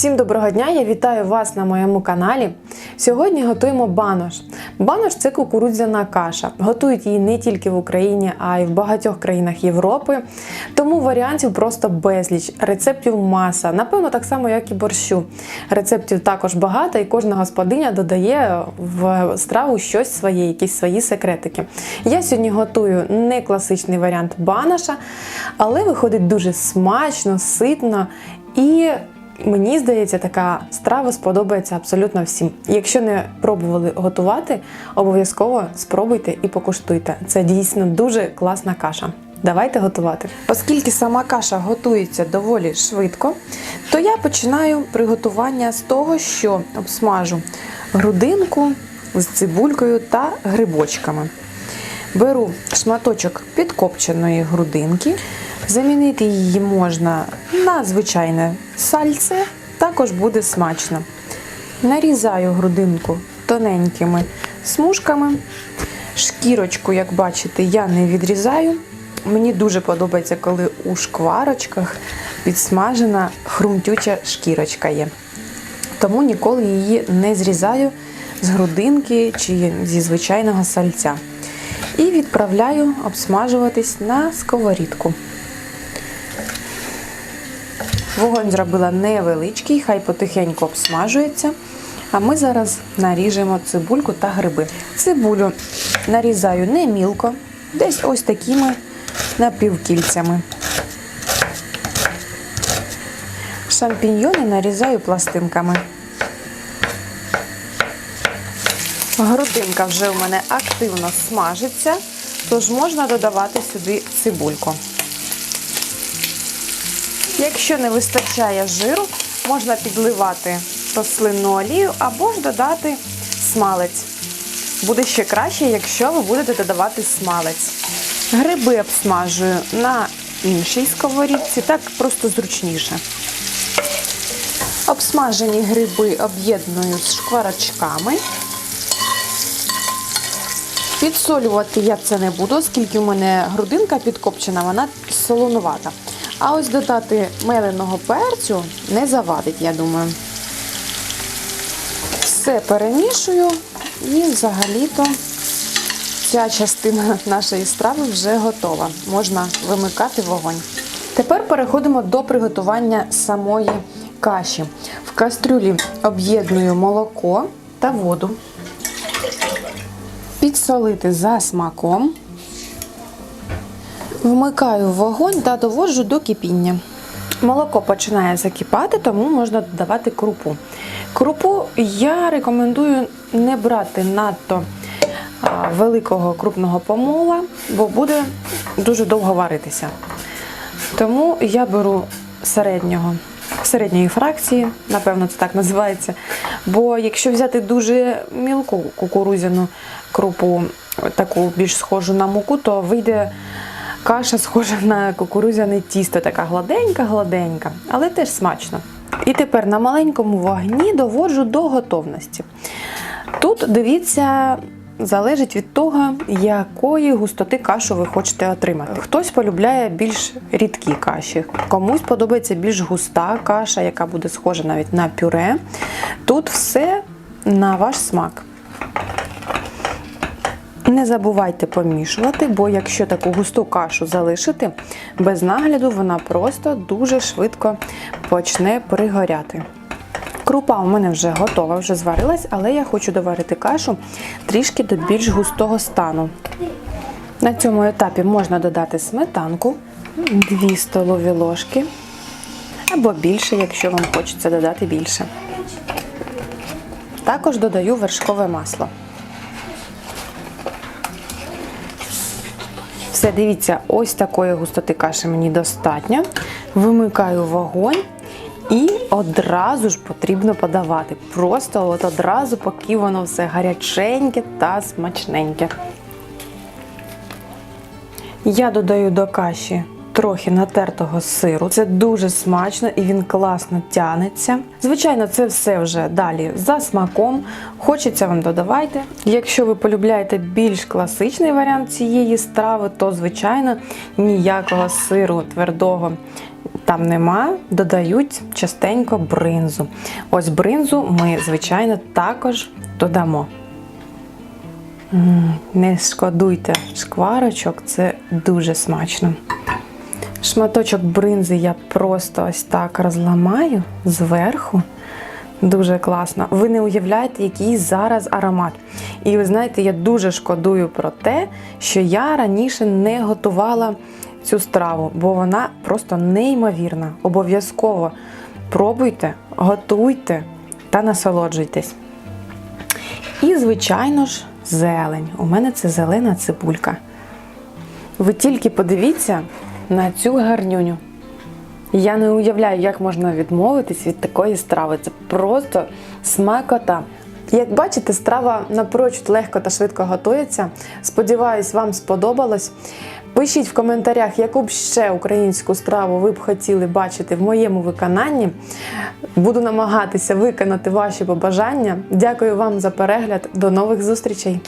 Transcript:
Всім доброго дня! Я вітаю вас на моєму каналі. Сьогодні готуємо банош. Банош це кукурудзяна каша. Готують її не тільки в Україні, а й в багатьох країнах Європи. Тому варіантів просто безліч, рецептів маса. Напевно, так само, як і борщу. Рецептів також багато, і кожна господиня додає в страву щось своє, якісь свої секретики. Я сьогодні готую не класичний варіант баноша, але виходить дуже смачно, ситно і Мені здається, така страва сподобається абсолютно всім. Якщо не пробували готувати, обов'язково спробуйте і покуштуйте. Це дійсно дуже класна каша. Давайте готувати. Оскільки сама каша готується доволі швидко, то я починаю приготування з того, що обсмажу грудинку з цибулькою та грибочками. Беру шматочок підкопченої грудинки. Замінити її можна на звичайне сальце, також буде смачно. Нарізаю грудинку тоненькими смужками. Шкірочку, як бачите, я не відрізаю. Мені дуже подобається, коли у шкварочках підсмажена хрумтюча шкірочка є. Тому ніколи її не зрізаю з грудинки чи зі звичайного сальця. І відправляю обсмажуватись на сковорідку. Вогонь зробила невеличкий, хай потихеньку обсмажується. А ми зараз наріжемо цибульку та гриби. Цибулю нарізаю не мілко, десь ось такими напівкільцями. Шампіньйони нарізаю пластинками. Грудинка вже у мене активно смажиться, тож можна додавати сюди цибульку. Якщо не вистачає жиру, можна підливати рослинну олію або ж додати смалець. Буде ще краще, якщо ви будете додавати смалець. Гриби обсмажую на іншій сковорідці, так просто зручніше. Обсмажені гриби об'єдную з шкварочками. Підсолювати я це не буду, оскільки у мене грудинка підкопчена, вона солонувата. А ось додати меленого перцю не завадить, я думаю. Все перемішую і взагалі-то ця частина нашої страви вже готова. Можна вимикати вогонь. Тепер переходимо до приготування самої каші. В кастрюлі об'єдную молоко та воду. Підсолити за смаком. Вмикаю вогонь та доводжу до кипіння. Молоко починає закипати, тому можна додавати крупу. Крупу я рекомендую не брати надто великого крупного помола, бо буде дуже довго варитися. Тому я беру середнього, середньої фракції, напевно, це так називається. Бо якщо взяти дуже мілку кукурузяну крупу, таку більш схожу на муку, то вийде каша схожа на кукурудзяне тісто, така гладенька-гладенька, але теж смачно. І тепер на маленькому вогні доводжу до готовності. Тут дивіться. Залежить від того, якої густоти кашу ви хочете отримати. Хтось полюбляє більш рідкі каші, комусь подобається більш густа каша, яка буде схожа навіть на пюре. Тут все на ваш смак. Не забувайте помішувати, бо якщо таку густу кашу залишити без нагляду, вона просто дуже швидко почне пригоряти. Крупа у мене вже готова, вже зварилась, але я хочу доварити кашу трішки до більш густого стану. На цьому етапі можна додати сметанку, 2 столові ложки або більше, якщо вам хочеться додати більше. Також додаю вершкове масло. Все, дивіться, ось такої густоти каші мені достатньо. Вимикаю вогонь і одразу ж потрібно подавати. Просто от одразу, поки воно все гаряченьке та смачненьке. Я додаю до каші трохи натертого сиру. Це дуже смачно і він класно тянеться. Звичайно, це все вже далі за смаком. Хочеться вам додавайте. Якщо ви полюбляєте більш класичний варіант цієї страви, то звичайно ніякого сиру твердого там нема, додають частенько бринзу. Ось бринзу ми, звичайно, також додамо. Не шкодуйте шкварочок, це дуже смачно. Шматочок бринзи я просто ось так розламаю зверху. Дуже класно. Ви не уявляєте, який зараз аромат. І ви знаєте, я дуже шкодую про те, що я раніше не готувала цю страву, бо вона просто неймовірна. Обов'язково пробуйте, готуйте та насолоджуйтесь. І, звичайно ж, зелень. У мене це зелена цибулька. Ви тільки подивіться на цю гарнюню. Я не уявляю, як можна відмовитись від такої страви. Це просто смакота. Як бачите, страва напрочуд легко та швидко готується. Сподіваюсь, вам сподобалось. Пишіть в коментарях, яку б ще українську страву ви б хотіли бачити в моєму виконанні. Буду намагатися виконати ваші побажання. Дякую вам за перегляд. До нових зустрічей!